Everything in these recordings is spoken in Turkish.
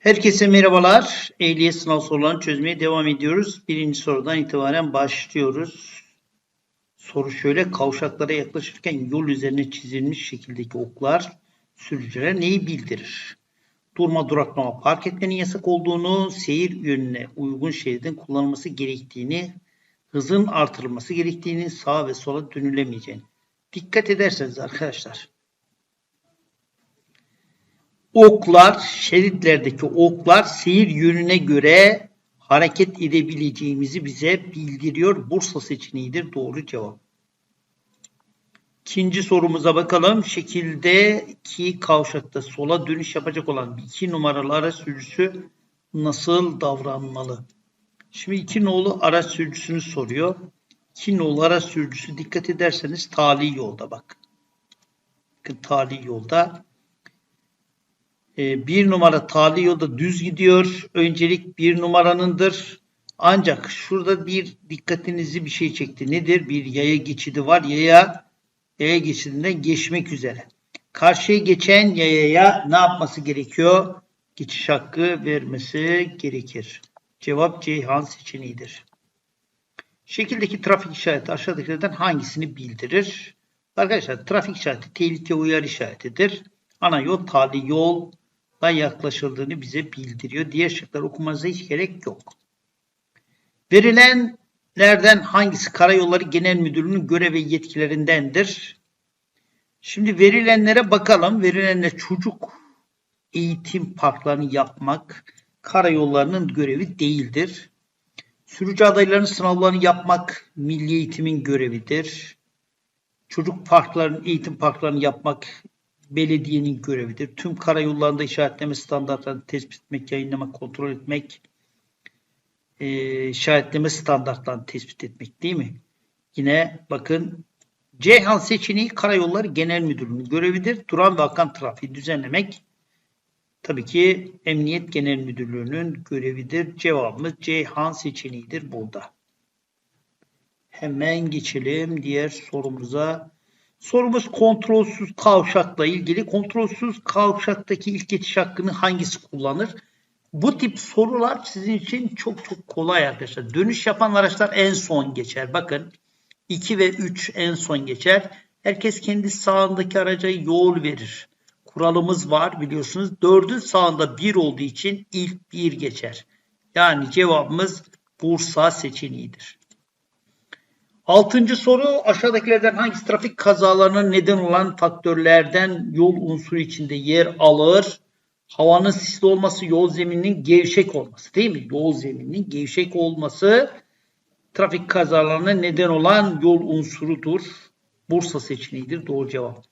Herkese merhabalar. Ehliyet sınav sorularını çözmeye devam ediyoruz. Birinci sorudan itibaren başlıyoruz. Soru şöyle. Kavşaklara yaklaşırken yol üzerine çizilmiş şekildeki oklar sürücülere neyi bildirir? Durma, duraklama, park etmenin yasak olduğunu, seyir yönüne uygun şeridin kullanılması gerektiğini, hızın artırılması gerektiğini, sağa ve sola dönülemeyeceğini. Dikkat ederseniz arkadaşlar oklar, şeritlerdeki oklar seyir yönüne göre hareket edebileceğimizi bize bildiriyor. Bursa seçeneğidir doğru cevap. İkinci sorumuza bakalım. Şekildeki kavşakta sola dönüş yapacak olan iki numaralı araç sürücüsü nasıl davranmalı? Şimdi iki nolu araç sürücüsünü soruyor. İki nolu araç sürücüsü dikkat ederseniz tali yolda bak. Bakın tali yolda e, bir numara tali yolda düz gidiyor. Öncelik bir numaranındır. Ancak şurada bir dikkatinizi bir şey çekti. Nedir? Bir yaya geçidi var. Yaya, yaya geçidinden geçmek üzere. Karşıya geçen yayaya ne yapması gerekiyor? Geçiş hakkı vermesi gerekir. Cevap Ceyhan seçeneğidir. Şekildeki trafik işareti aşağıdakilerden hangisini bildirir? Arkadaşlar trafik işareti tehlike uyarı işaretidir. Ana yol tali yol yaklaşıldığını bize bildiriyor. Diğer şıklar okumanıza hiç gerek yok. Verilenlerden hangisi Karayolları Genel Müdürlüğü'nün görev ve yetkilerindendir? Şimdi verilenlere bakalım. Verilenler çocuk eğitim parklarını yapmak karayollarının görevi değildir. Sürücü adaylarının sınavlarını yapmak milli eğitimin görevidir. Çocuk parklarının, eğitim parklarını yapmak belediyenin görevidir. Tüm karayollarında işaretleme standartlarını tespit etmek, yayınlamak, kontrol etmek, e, işaretleme standartlarını tespit etmek değil mi? Yine bakın Ceyhan seçeneği Karayolları Genel Müdürlüğü'nün görevidir. Duran ve akan trafiği düzenlemek tabii ki Emniyet Genel Müdürlüğü'nün görevidir. Cevabımız Ceyhan seçeneğidir burada. Hemen geçelim diğer sorumuza. Sorumuz kontrolsüz kavşakla ilgili. Kontrolsüz kavşaktaki ilk geçiş hakkını hangisi kullanır? Bu tip sorular sizin için çok çok kolay arkadaşlar. Dönüş yapan araçlar en son geçer. Bakın 2 ve 3 en son geçer. Herkes kendi sağındaki araca yol verir. Kuralımız var biliyorsunuz. 4'ün sağında 1 olduğu için ilk 1 geçer. Yani cevabımız Bursa seçeneğidir. Altıncı soru aşağıdakilerden hangisi trafik kazalarına neden olan faktörlerden yol unsuru içinde yer alır? Havanın sisli olması, yol zemininin gevşek olması değil mi? Yol zemininin gevşek olması trafik kazalarına neden olan yol unsurudur. Bursa seçeneğidir. Doğru cevap.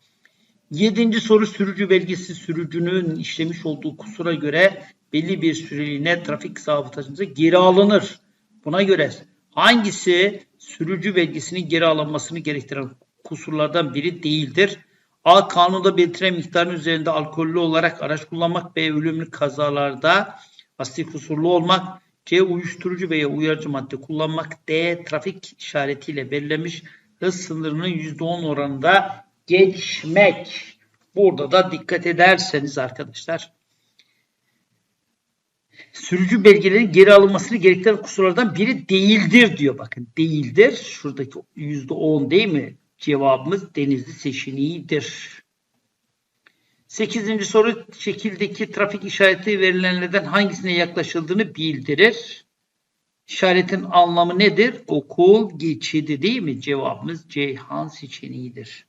Yedinci soru sürücü belgesi sürücünün işlemiş olduğu kusura göre belli bir süreliğine trafik zabıtasında geri alınır. Buna göre hangisi sürücü belgesinin geri alınmasını gerektiren kusurlardan biri değildir. A. Kanunda belirtilen miktarın üzerinde alkollü olarak araç kullanmak. B. Ölümlü kazalarda asli kusurlu olmak. C. Uyuşturucu veya uyarıcı madde kullanmak. D. Trafik işaretiyle belirlenmiş hız sınırının %10 oranında geçmek. Burada da dikkat ederseniz arkadaşlar sürücü belgelerin geri alınmasını gerektiren kusurlardan biri değildir diyor. Bakın değildir. Şuradaki %10 değil mi? Cevabımız denizli seçeneğidir. Sekizinci soru şekildeki trafik işareti verilenlerden hangisine yaklaşıldığını bildirir. İşaretin anlamı nedir? Okul geçidi değil mi? Cevabımız Ceyhan seçeneğidir.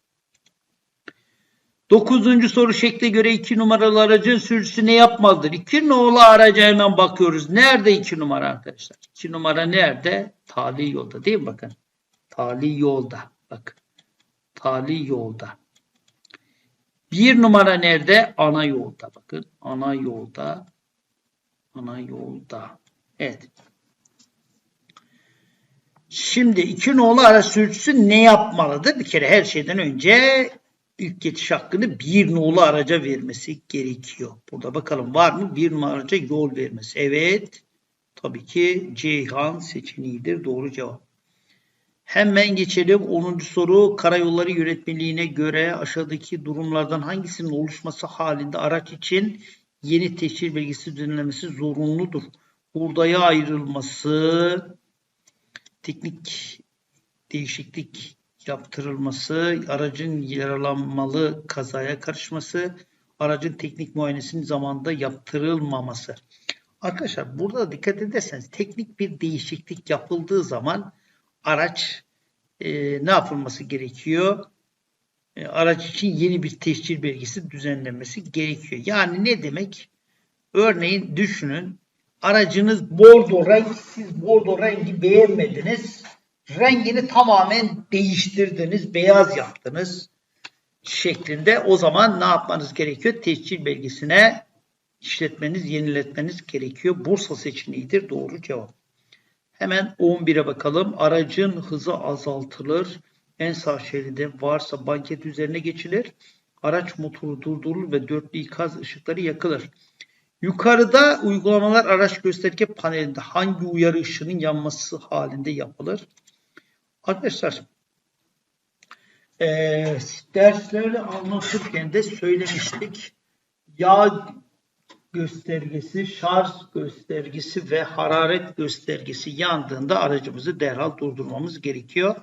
Dokuzuncu soru şekle göre iki numaralı aracın sürücüsü ne yapmalıdır? İki nolu araca hemen bakıyoruz. Nerede iki numara arkadaşlar? İki numara nerede? Tali yolda değil mi? Bakın. Tali yolda. Bakın. Tali yolda. Bir numara nerede? Ana yolda. Bakın. Ana yolda. Ana yolda. Evet. Şimdi iki nolu araç sürücüsü ne yapmalıdır? Bir kere her şeyden önce ilk geçiş hakkını bir nolu araca vermesi gerekiyor. Burada bakalım var mı bir numara araca yol vermesi. Evet. Tabii ki Ceyhan seçeneğidir. Doğru cevap. Hemen geçelim. 10. soru. Karayolları yönetmeliğine göre aşağıdaki durumlardan hangisinin oluşması halinde araç için yeni teşhir belgesi düzenlemesi zorunludur. Hurdaya ayrılması, teknik değişiklik yaptırılması, aracın yaralanmalı kazaya karışması, aracın teknik muayenesinin zamanında yaptırılmaması. Arkadaşlar burada da dikkat ederseniz teknik bir değişiklik yapıldığı zaman araç e, ne yapılması gerekiyor? E, araç için yeni bir teşhir belgesi düzenlenmesi gerekiyor. Yani ne demek? Örneğin düşünün aracınız bordo renk, siz bordo rengi beğenmediniz. Rengini tamamen değiştirdiniz, beyaz yaptınız şeklinde. O zaman ne yapmanız gerekiyor? Teşhir belgesine işletmeniz, yeniletmeniz gerekiyor. Bursa seçeneğidir. Doğru cevap. Hemen 11'e bakalım. Aracın hızı azaltılır. En sağ şeride varsa banket üzerine geçilir. Araç motoru durdurulur ve dörtlü ikaz ışıkları yakılır. Yukarıda uygulamalar araç gösterge panelinde hangi uyarı ışığının yanması halinde yapılır? Arkadaşlar e, dersleri anlatırken de söylemiştik. Yağ göstergesi, şarj göstergesi ve hararet göstergesi yandığında aracımızı derhal durdurmamız gerekiyor.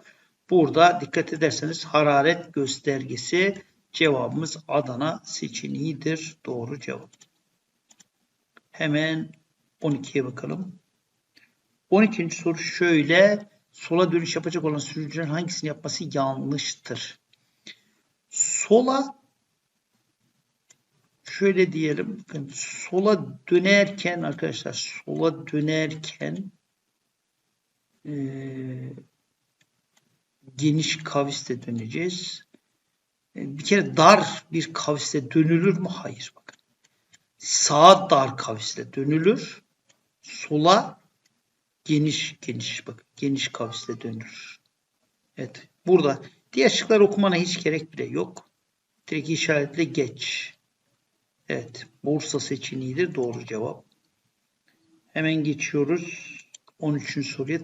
Burada dikkat ederseniz hararet göstergesi cevabımız Adana seçeneğidir. Doğru cevap. Hemen 12'ye bakalım. 12. soru şöyle. Sola dönüş yapacak olan sürücülerin hangisini yapması yanlıştır? Sola şöyle diyelim. Sola dönerken arkadaşlar sola dönerken e, geniş kavisle döneceğiz. E, bir kere dar bir kavisle dönülür mü? Hayır. Bakın. Sağa dar kavisle dönülür. Sola geniş geniş bak geniş kavisle dönülür. Evet. Burada diğer şıkları okumana hiç gerek bile yok. Direkt işaretle geç. Evet. Bursa seçeneğidir. Doğru cevap. Hemen geçiyoruz. 13. soruya.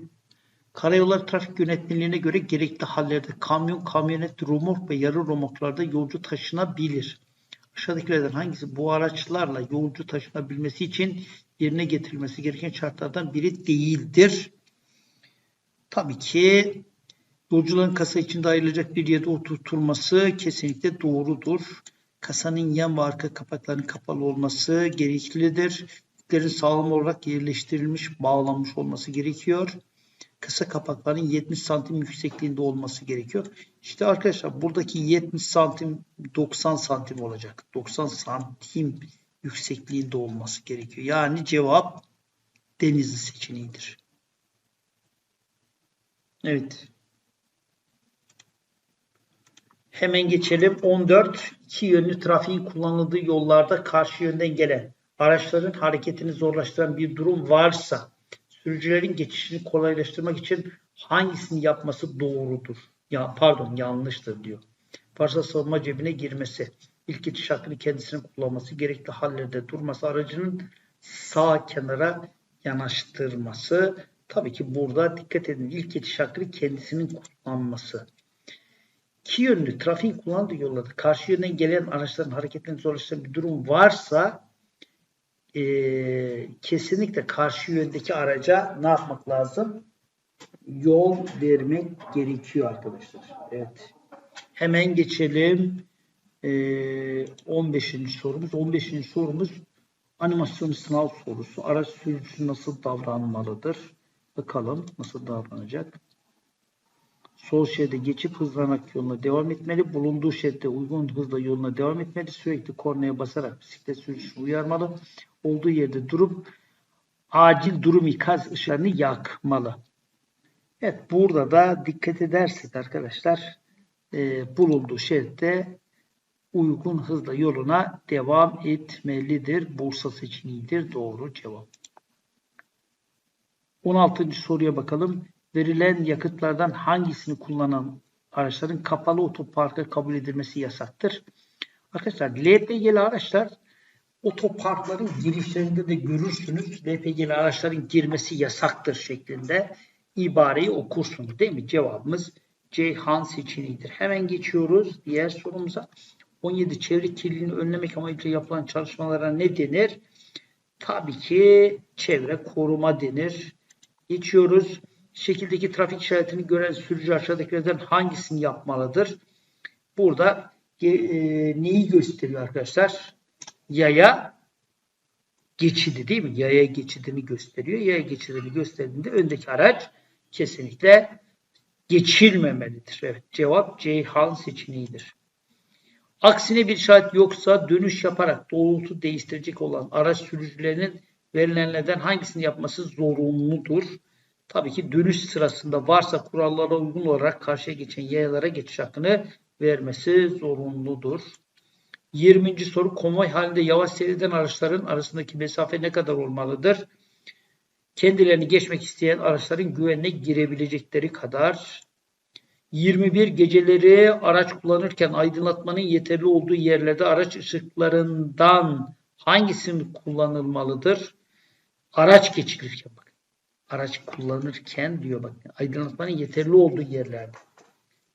Karayolları Trafik Yönetmeliğine göre gerekli hallerde kamyon, kamyonet, romork ve yarı romorklarda yolcu taşınabilir. Aşağıdakilerden hangisi bu araçlarla yolcu taşınabilmesi için yerine getirilmesi gereken şartlardan biri değildir? Tabii ki yolcuların kasa içinde ayrılacak bir yerde oturtulması kesinlikle doğrudur. Kasanın yan ve arka kapaklarının kapalı olması gereklidir. Yüklerin sağlam olarak yerleştirilmiş, bağlanmış olması gerekiyor kısa kapakların 70 santim yüksekliğinde olması gerekiyor. İşte arkadaşlar buradaki 70 santim 90 santim olacak. 90 santim yüksekliğinde olması gerekiyor. Yani cevap denizli seçeneğidir. Evet. Hemen geçelim. 14. İki yönlü trafiğin kullanıldığı yollarda karşı yönden gelen araçların hareketini zorlaştıran bir durum varsa sürücülerin geçişini kolaylaştırmak için hangisini yapması doğrudur? Ya pardon yanlıştır diyor. Varsa savunma cebine girmesi, ilk geçiş hakkını kendisinin kullanması, gerekli hallerde durması, aracının sağ kenara yanaştırması. Tabii ki burada dikkat edin ilk geçiş hakkını kendisinin kullanması. İki yönlü trafiğin kullandığı yollarda karşı yönden gelen araçların hareketini zorlaştıran bir durum varsa e, kesinlikle karşı yöndeki araca ne yapmak lazım? Yol vermek gerekiyor arkadaşlar. Evet. Hemen geçelim. E, 15. sorumuz. 15. sorumuz animasyon sınav sorusu. Araç sürücüsü nasıl davranmalıdır? Bakalım nasıl davranacak sol şeride geçip hızlanarak yoluna devam etmeli. Bulunduğu şeritte uygun hızla yoluna devam etmeli. Sürekli kornaya basarak bisiklet sürücüsünü uyarmalı. Olduğu yerde durup acil durum ikaz ışığını yakmalı. Evet burada da dikkat edersek arkadaşlar e, bulunduğu şeritte uygun hızla yoluna devam etmelidir. Bursa seçeneğidir. Doğru cevap. 16. soruya bakalım verilen yakıtlardan hangisini kullanan araçların kapalı otoparka kabul edilmesi yasaktır? Arkadaşlar LPG'li araçlar otoparkların girişlerinde de görürsünüz. LPG'li araçların girmesi yasaktır şeklinde ibareyi okursunuz değil mi? Cevabımız Ceyhan seçeneğidir. Hemen geçiyoruz diğer sorumuza. 17 çevre kirliliğini önlemek amacıyla yapılan çalışmalara ne denir? Tabii ki çevre koruma denir. Geçiyoruz. Şekildeki trafik işaretini gören sürücü aşağıdakilerden hangisini yapmalıdır? Burada e, neyi gösteriyor arkadaşlar? Yaya geçidi değil mi? Yaya geçidini gösteriyor. Yaya geçidini gösterdiğinde öndeki araç kesinlikle geçilmemelidir. Evet, cevap Ceyhan seçeneğidir. Aksine bir şart yoksa dönüş yaparak doğrultu değiştirecek olan araç sürücülerinin verilenlerden hangisini yapması zorunludur? Tabii ki dönüş sırasında varsa kurallara uygun olarak karşıya geçen yayalara geçiş hakkını vermesi zorunludur. 20. soru konvoy halinde yavaş seyreden araçların arasındaki mesafe ne kadar olmalıdır? Kendilerini geçmek isteyen araçların güvenine girebilecekleri kadar. 21 geceleri araç kullanırken aydınlatmanın yeterli olduğu yerlerde araç ışıklarından hangisinin kullanılmalıdır? Araç geçilirken bak. Araç kullanırken diyor bak aydınlatmanın yeterli olduğu yerlerde.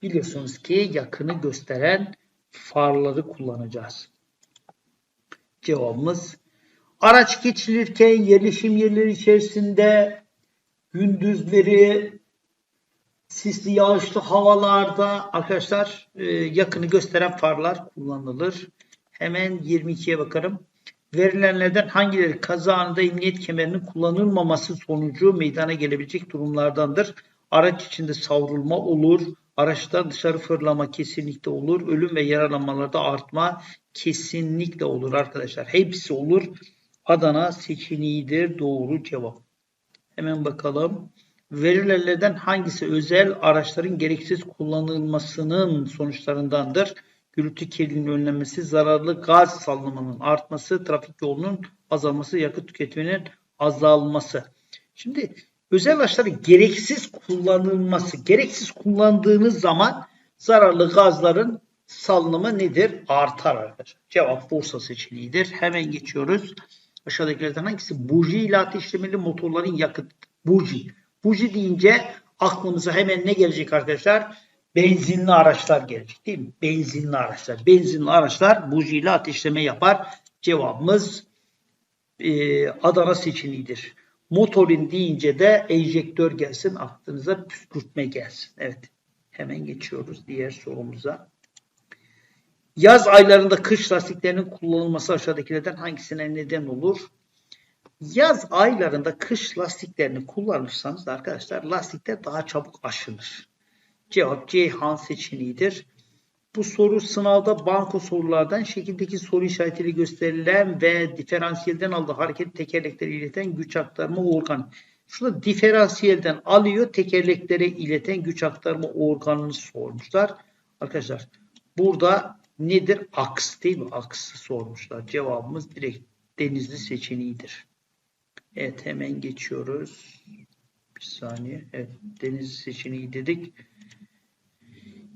Biliyorsunuz ki yakını gösteren farları kullanacağız. Cevabımız araç geçilirken yerleşim yerleri içerisinde gündüzleri sisli yağışlı havalarda arkadaşlar e, yakını gösteren farlar kullanılır. Hemen 22'ye bakarım. Verilenlerden hangileri kaza anında emniyet kemerinin kullanılmaması sonucu meydana gelebilecek durumlardandır? Araç içinde savrulma olur. Araçtan dışarı fırlama kesinlikle olur. Ölüm ve yaralanmalarda artma kesinlikle olur arkadaşlar. Hepsi olur. Adana seçeneğidir. Doğru cevap. Hemen bakalım. Verilerden hangisi özel araçların gereksiz kullanılmasının sonuçlarındandır? Gürültü kirliliğinin önlenmesi, zararlı gaz salınımının artması, trafik yolunun azalması, yakıt tüketiminin azalması. Şimdi özel araçların gereksiz kullanılması, gereksiz kullandığınız zaman zararlı gazların salınımı nedir? Artar arkadaşlar. Cevap Bursa seçeneğidir. Hemen geçiyoruz. Aşağıdakilerden hangisi? Buji ile ateşlemeli motorların yakıt. Buji. Buji deyince aklımıza hemen ne gelecek arkadaşlar? Benzinli araçlar gelecek değil mi? Benzinli araçlar. Benzinli araçlar buji ile ateşleme yapar. Cevabımız e, Adana seçeneğidir. Motorin deyince de enjektör gelsin. Aklınıza püskürtme gelsin. Evet. Hemen geçiyoruz diğer sorumuza. Yaz aylarında kış lastiklerinin kullanılması aşağıdakilerden hangisine neden olur? Yaz aylarında kış lastiklerini kullanırsanız arkadaşlar lastikler daha çabuk aşınır. Cevap Ceyhan seçeneğidir. Bu soru sınavda banko sorulardan şekildeki soru işaretiyle gösterilen ve diferansiyelden aldığı hareket tekerlekleri ileten güç aktarma organı. Şurada diferansiyelden alıyor tekerleklere ileten güç aktarma organını sormuşlar. Arkadaşlar burada nedir? Aks değil mi? Aksı sormuşlar. Cevabımız direkt denizli seçeneğidir. Evet hemen geçiyoruz. Bir saniye. Evet deniz seçeneği dedik.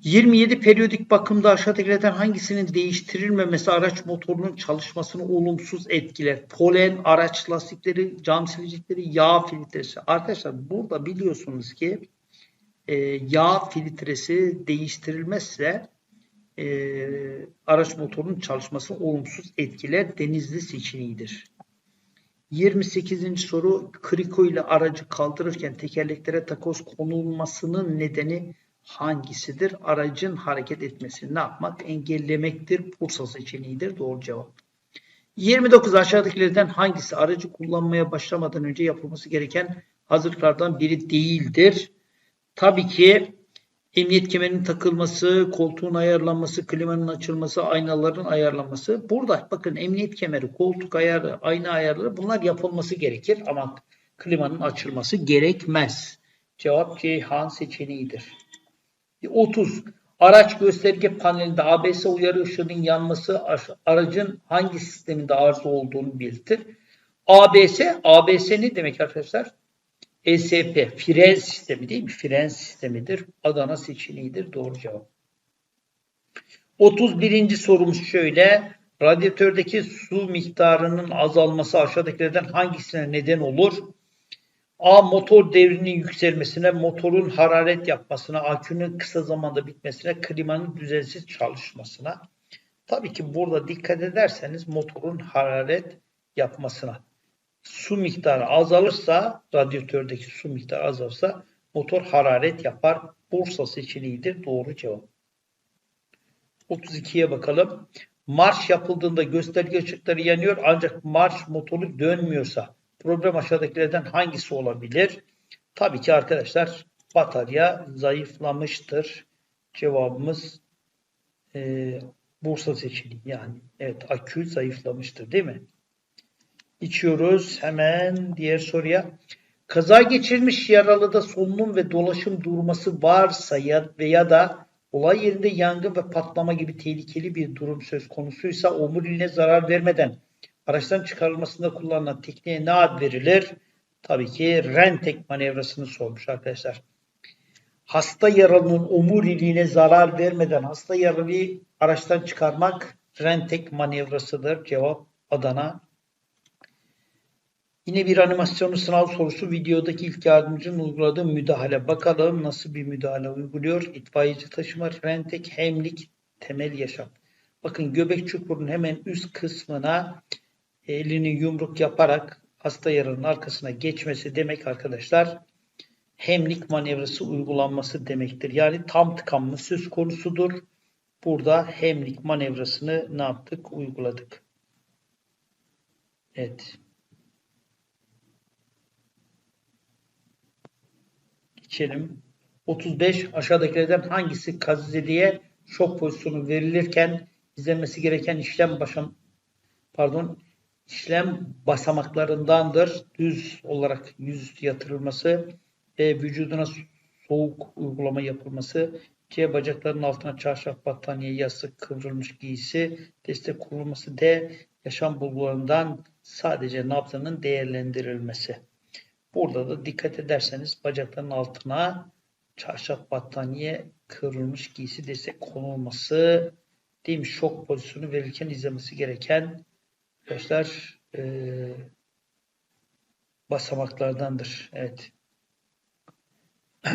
27 periyodik bakımda aşağıdakilerden hangisinin değiştirilmemesi araç motorunun çalışmasını olumsuz etkiler? Polen, araç lastikleri, cam silecekleri, yağ filtresi. Arkadaşlar burada biliyorsunuz ki e, yağ filtresi değiştirilmezse e, araç motorunun çalışmasını olumsuz etkiler. Denizli seçeneğidir. 28. soru kriko ile aracı kaldırırken tekerleklere takoz konulmasının nedeni hangisidir? Aracın hareket etmesini ne yapmak? Engellemektir. Bursa seçeneğidir. Doğru cevap. 29 aşağıdakilerden hangisi aracı kullanmaya başlamadan önce yapılması gereken hazırlıklardan biri değildir? Tabii ki emniyet kemerinin takılması, koltuğun ayarlanması, klimanın açılması, aynaların ayarlanması. Burada bakın emniyet kemeri, koltuk ayarı, ayna ayarları bunlar yapılması gerekir ama klimanın açılması gerekmez. Cevap Ceyhan seçeneğidir. 30. Araç gösterge panelinde ABS uyarı ışığının yanması aracın hangi sisteminde arıza olduğunu belirtir. ABS, ABS ne demek arkadaşlar? ESP, fren sistemi değil mi? Fren sistemidir. Adana seçeneğidir. Doğru cevap. 31. sorumuz şöyle. Radyatördeki su miktarının azalması aşağıdakilerden hangisine neden olur? A. Motor devrinin yükselmesine, motorun hararet yapmasına, akünün kısa zamanda bitmesine, klimanın düzensiz çalışmasına. Tabii ki burada dikkat ederseniz motorun hararet yapmasına. Su miktarı azalırsa, radyatördeki su miktarı azalırsa motor hararet yapar. Bursa seçeneğidir. Doğru cevap. 32'ye bakalım. Marş yapıldığında gösterge ışıkları yanıyor ancak marş motoru dönmüyorsa problem aşağıdakilerden hangisi olabilir? Tabii ki arkadaşlar batarya zayıflamıştır. Cevabımız e, Bursa seçeneği yani. Evet akü zayıflamıştır değil mi? İçiyoruz hemen diğer soruya. Kaza geçirmiş yaralıda solunum ve dolaşım durması varsa ya veya da olay yerinde yangın ve patlama gibi tehlikeli bir durum söz konusuysa omuriliğine zarar vermeden araçtan çıkarılmasında kullanılan tekniğe ne ad verilir? Tabii ki rentek manevrasını sormuş arkadaşlar. Hasta yaralının omuriliğine zarar vermeden hasta yaralıyı araçtan çıkarmak rentek manevrasıdır. Cevap Adana. Yine bir animasyonlu sınav sorusu. Videodaki ilk yardımcının uyguladığı müdahale. Bakalım nasıl bir müdahale uyguluyor. İtfaiyeci taşıma, rentek, hemlik, temel yaşam. Bakın göbek çukurunun hemen üst kısmına elini yumruk yaparak hasta yarının arkasına geçmesi demek arkadaşlar hemlik manevrası uygulanması demektir. Yani tam tıkanma söz konusudur. Burada hemlik manevrasını ne yaptık? Uyguladık. Evet. Geçelim. 35 aşağıdakilerden hangisi kazizeliğe şok pozisyonu verilirken izlenmesi gereken işlem başam pardon işlem basamaklarındandır. Düz olarak yüzüstü yatırılması ve vücuduna soğuk uygulama yapılması. C. Bacakların altına çarşaf, battaniye, yastık, kıvrılmış giysi, destek kurulması. D. Yaşam bulgularından sadece nabzının değerlendirilmesi. Burada da dikkat ederseniz bacakların altına çarşaf, battaniye, kıvrılmış giysi, destek konulması değil mi? Şok pozisyonu verirken izlemesi gereken arkadaşlar e, basamaklardandır. Evet.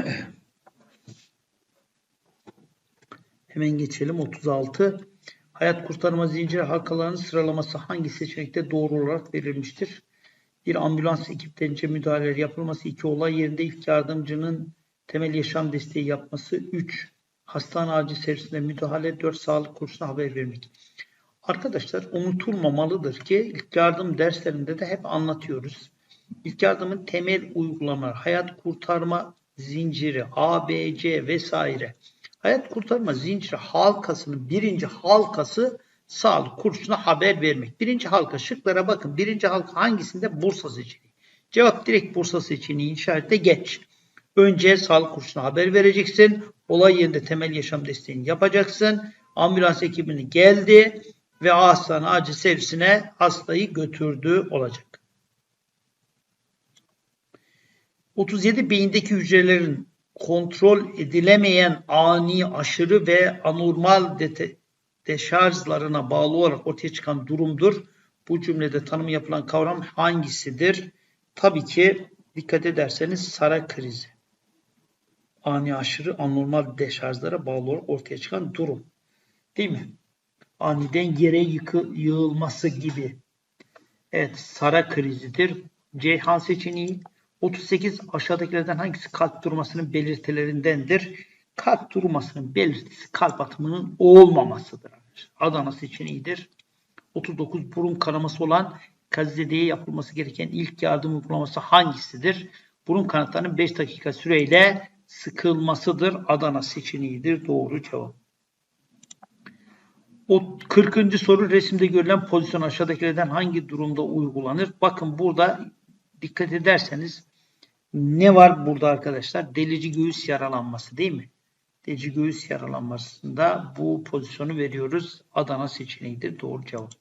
Hemen geçelim 36. Hayat kurtarma zinciri halkalarının sıralaması hangi seçenekte doğru olarak verilmiştir? Bir ambulans ekiplerince müdahaleler yapılması, iki olay yerinde ilk yardımcının temel yaşam desteği yapması, üç hastane acil servisinde müdahale, dört sağlık kursuna haber vermek. Arkadaşlar unutulmamalıdır ki ilk yardım derslerinde de hep anlatıyoruz. İlk yardımın temel uygulamaları, hayat kurtarma zinciri, ABC vesaire. Hayat kurtarma zinciri halkasının birinci halkası sağlık kursuna haber vermek. Birinci halka şıklara bakın. Birinci halka hangisinde? Bursa seçeneği. Cevap direkt Bursa seçeneği işarette geç. Önce sağlık kursuna haber vereceksin. Olay yerinde temel yaşam desteğini yapacaksın. Ambulans ekibini geldi ve hastane acil servisine hastayı götürdü olacak. 37 beyindeki hücrelerin kontrol edilemeyen ani, aşırı ve anormal de deşarjlarına bağlı olarak ortaya çıkan durumdur. Bu cümlede tanımı yapılan kavram hangisidir? Tabii ki dikkat ederseniz sara krizi. Ani aşırı anormal deşarjlara bağlı olarak ortaya çıkan durum. Değil mi? Aniden yere yıkı, yığılması gibi. Evet, sara krizidir. Ceyhan seçeneği 38 aşağıdakilerden hangisi kalp durmasının belirtilerindendir? Kalp durmasının belirtisi kalp atımının olmamasıdır. Adana seçeneğidir. 39 burun kanaması olan kazideye yapılması gereken ilk yardım uygulaması hangisidir? Burun kanatlarının 5 dakika süreyle sıkılmasıdır. Adana seçeneğidir. Doğru cevap. O 40. soru resimde görülen pozisyon aşağıdakilerden hangi durumda uygulanır? Bakın burada dikkat ederseniz ne var burada arkadaşlar? Delici göğüs yaralanması değil mi? Delici göğüs yaralanmasında bu pozisyonu veriyoruz. Adana seçeneğidir. Doğru cevap.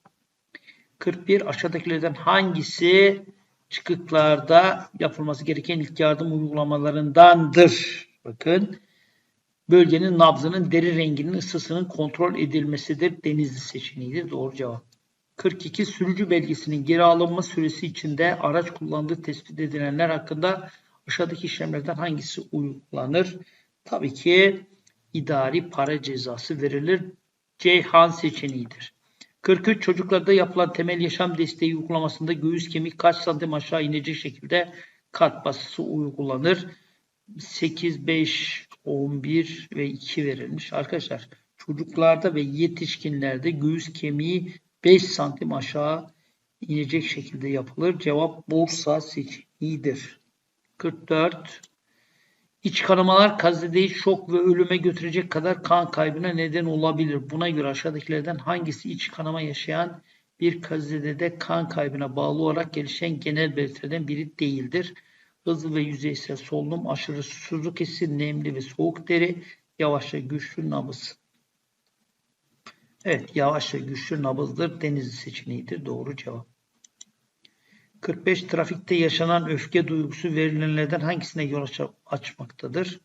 41 aşağıdakilerden hangisi çıkıklarda yapılması gereken ilk yardım uygulamalarındandır? Bakın bölgenin nabzının deri renginin ısısının kontrol edilmesidir. Denizli seçeneğidir. Doğru cevap. 42 sürücü belgesinin geri alınma süresi içinde araç kullandığı tespit edilenler hakkında aşağıdaki işlemlerden hangisi uygulanır? Tabii ki idari para cezası verilir. Ceyhan seçeneğidir. 43 çocuklarda yapılan temel yaşam desteği uygulamasında göğüs kemik kaç santim aşağı inecek şekilde kalp basısı uygulanır. 8, 5, 11 ve 2 verilmiş. Arkadaşlar çocuklarda ve yetişkinlerde göğüs kemiği 5 santim aşağı inecek şekilde yapılır. Cevap Bursa seçeneğidir. 44. İç kanamalar kazedeyi şok ve ölüme götürecek kadar kan kaybına neden olabilir. Buna göre aşağıdakilerden hangisi iç kanama yaşayan bir kazedede kan kaybına bağlı olarak gelişen genel belirtilerden biri değildir. Hızlı ve yüzeysel solunum, aşırı susuzluk hissi, nemli ve soğuk deri, yavaş ve güçlü nabız. Evet, yavaş ve güçlü nabızdır. Denizli seçeneğidir. Doğru cevap. 45 trafikte yaşanan öfke duygusu verilenlerden hangisine yol aç- açmaktadır?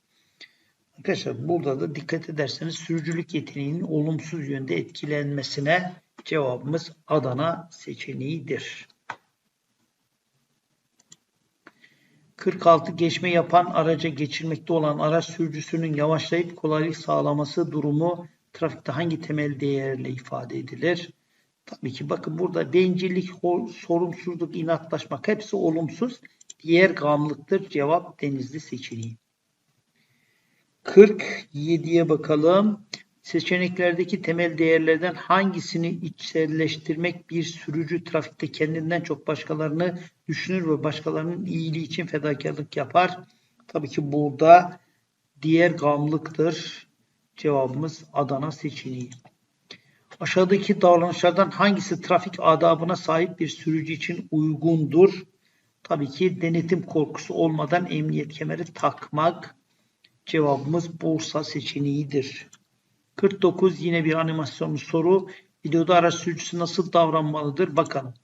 Arkadaşlar burada da dikkat ederseniz sürücülük yeteneğinin olumsuz yönde etkilenmesine cevabımız Adana seçeneğidir. 46 geçme yapan araca geçirmekte olan araç sürücüsünün yavaşlayıp kolaylık sağlaması durumu trafikte hangi temel değerle ifade edilir? Tabii ki bakın burada bencillik, sorumsuzluk, inatlaşmak hepsi olumsuz. Diğer gamlıktır. Cevap denizli seçeneği. 47'ye bakalım. Seçeneklerdeki temel değerlerden hangisini içselleştirmek bir sürücü trafikte kendinden çok başkalarını düşünür ve başkalarının iyiliği için fedakarlık yapar? Tabii ki burada diğer gamlıktır. Cevabımız Adana seçeneği. Aşağıdaki davranışlardan hangisi trafik adabına sahip bir sürücü için uygundur? Tabii ki denetim korkusu olmadan emniyet kemeri takmak. Cevabımız Bursa seçeneğidir. 49 yine bir animasyonlu soru. Videoda araç sürücüsü nasıl davranmalıdır? Bakalım.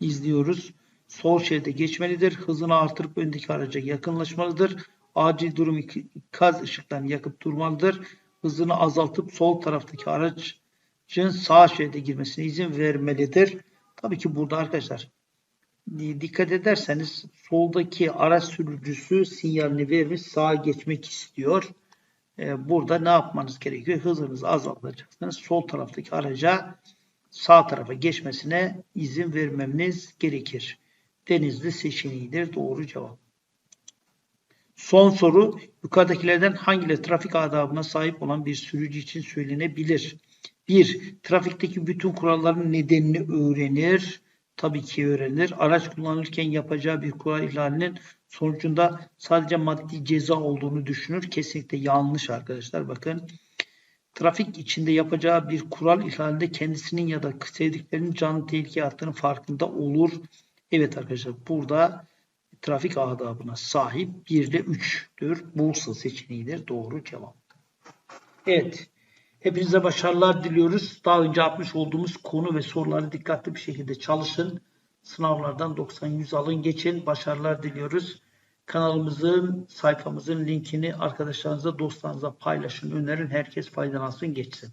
İzliyoruz. Sol şeride geçmelidir. Hızını artırıp öndeki araca yakınlaşmalıdır. Acil durum ikaz ışıklarını yakıp durmalıdır. Hızını azaltıp sol taraftaki aracın sağ şeride girmesine izin vermelidir. Tabii ki burada arkadaşlar dikkat ederseniz soldaki araç sürücüsü sinyalini vermiş sağa geçmek istiyor. Ee, Burada ne yapmanız gerekiyor? Hızınızı azaltacaksınız. Sol taraftaki araca sağ tarafa geçmesine izin vermemiz gerekir. Denizli seçeneğidir. Doğru cevap. Son soru. Yukarıdakilerden hangileri trafik adabına sahip olan bir sürücü için söylenebilir? 1. Trafikteki bütün kuralların nedenini öğrenir. Tabii ki öğrenir. Araç kullanırken yapacağı bir kural ihlalinin sonucunda sadece maddi ceza olduğunu düşünür. Kesinlikle yanlış arkadaşlar. Bakın trafik içinde yapacağı bir kural ihlalinde kendisinin ya da sevdiklerinin canı tehlikeye attığının farkında olur. Evet arkadaşlar burada trafik adabına sahip 1 ile 3'tür. Bursa seçeneğidir. Doğru cevap. Evet. Hepinize başarılar diliyoruz. Daha önce yapmış olduğumuz konu ve soruları dikkatli bir şekilde çalışın. Sınavlardan 90-100 alın geçin. Başarılar diliyoruz. Kanalımızın, sayfamızın linkini arkadaşlarınıza, dostlarınıza paylaşın, önerin. Herkes faydalansın, geçsin.